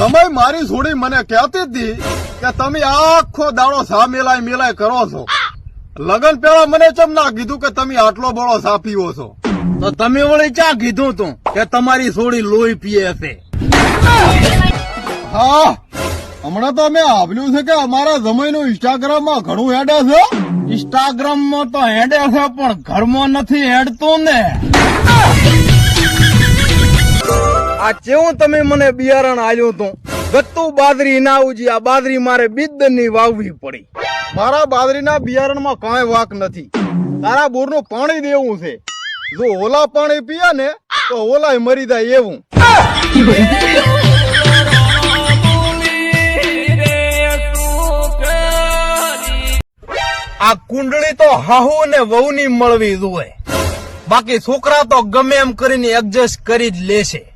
સમય મારી જોડી મને કહેતી હતી કે તમે આખો દાડો સા મેલાય મેલાય કરો છો. લગન પેલા મને ચમ ના કીધું કે તમે આટલો બળો સા પીવો છો? તો તમે વળી ક્યાં કીધું તું કે તમારી સોડી લોહી પીએ છે? હા, હમણાં તો મેં આવ્યું છે કે અમારા જમાઈનું ઇન્સ્ટાગ્રામમાં ઘણું હેડે છે. ઇન્સ્ટાગ્રામમાં તો હેડે છે, પણ ઘરમાં નથી હેડતું ને. આ જેવું તમે મને બિયારણ આલ્યું તું ગત્તુ બાદરી ના ઉજી આ બાદરી મારે બિદ્દની વાવવી પડી. મારા બાદરીના બિયારણમાં કાંઈ વાક નથી. તારા બોરનું પાણી દેવું છે. જો ઓલા પાણી પીએ ને, તો ઓલાય મરી જાય એવું. આ કુંડળી તો હાહુ ને વહુ ની મળવી જોઈએ. બાકી છોકરા તો ગમે એમ કરીને એડજસ્ટ કરી જ લેશે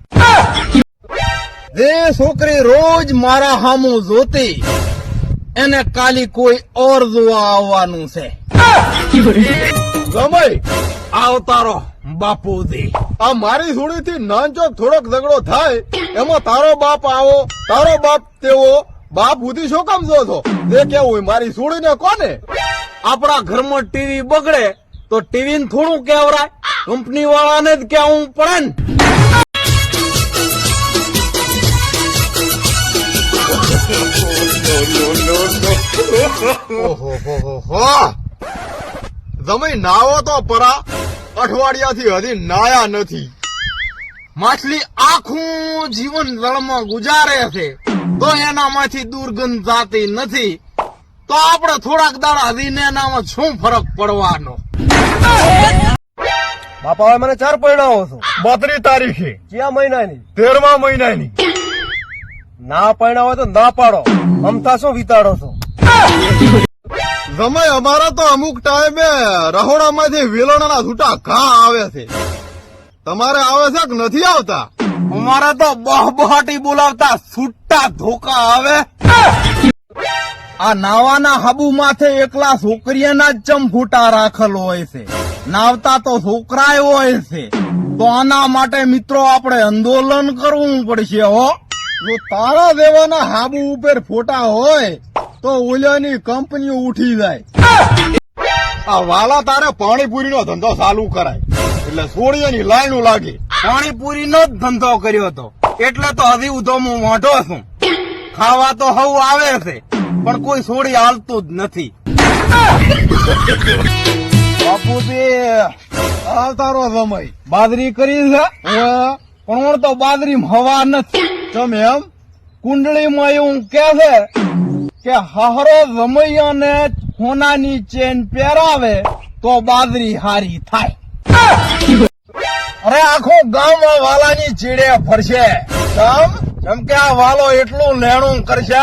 જે છોકરી રોજ મારા હામું જોતી. એને કાલી કોઈ ઓર જોવા આવવાનું છે. સમય આવતારો બાપુજી. આ મારી છોડીથી નાનચોક થોડોક ઝઘડો થાય એમાં તારો બાપ આવો તારો બાપ તેવો. બાપ ઉધી શું કામ જો છો? જે કેવું મારી મારી ને કોને? આપણા ઘરમાં ટીવી બગડે તો ટીવી ને થોડું કેવરાય. કંપની વાળાને જ કેવું પડે ને. જમાઈ નાવો તો પરા અઠવાડિયાથી હજી નાયા નથી. માછલી આખું જીવન જળમાં ગુજારે છે. તો એનામાંથી દુર્ગંધ જાતી નથી. તો આપણે થોડાક દાડા હજીને એનામાં શું ફરક પડવાનો? બાપા મને ચાર પરિણામો છો બત્રી તારીખે. કયા મહિનાની? તેરમા મહિનાની. ના પરિણામ હોય તો ના પાડો. મમતા શું વિતાડો છો? જમાઈ અમારા તો અમુક ટાઈમે રહોડામાંથી વેલણના છૂટા ઘા આવે છે. તમારે આવે છે કે નથી આવતા? અમારા તો બહબહાટી બોલાવતા છૂટા ધોકા આવે. આ નાવાના હાબુ માથે એકલા છોકરીના જ ચમફૂટા રાખેલ હોય છે. નાવતા તો છોકરાય હોય છે. તો આના માટે મિત્રો આપણે આંદોલન કરવું પડશે હો. જો તારા દેવાના હાબુ ઉપર ફોટા હોય તો ઓલિયાની કંપનીઓ ઉઠી જાય. આ વાલા તારે પાણીપુરીનો ધંધો ચાલુ કરાય. એટલે સોડિયાની લાઈનો લાગે. પાણીપુરીનો જ ધંધો કર્યો હતો. એટલે તો હજી ઉધો હું મોઢો છું. ખાવા તો હવ આવે છે પણ કોઈ સોડી હાલતું જ નથી. બાપુજી આ તારો સમય. બાદરી કરી છે? પણ તો બાદરી હવા નથી. ચમ એમ? કુંડળીમાં એવું કે કે હારો રમૈયાને સોનાની ચેન પહેરાવે તો બાદરી હારી થાય. અરે આખો ગામ આ વાલાની ચીડે ફરશે. આ વાલો એટલું લેણું કરશે?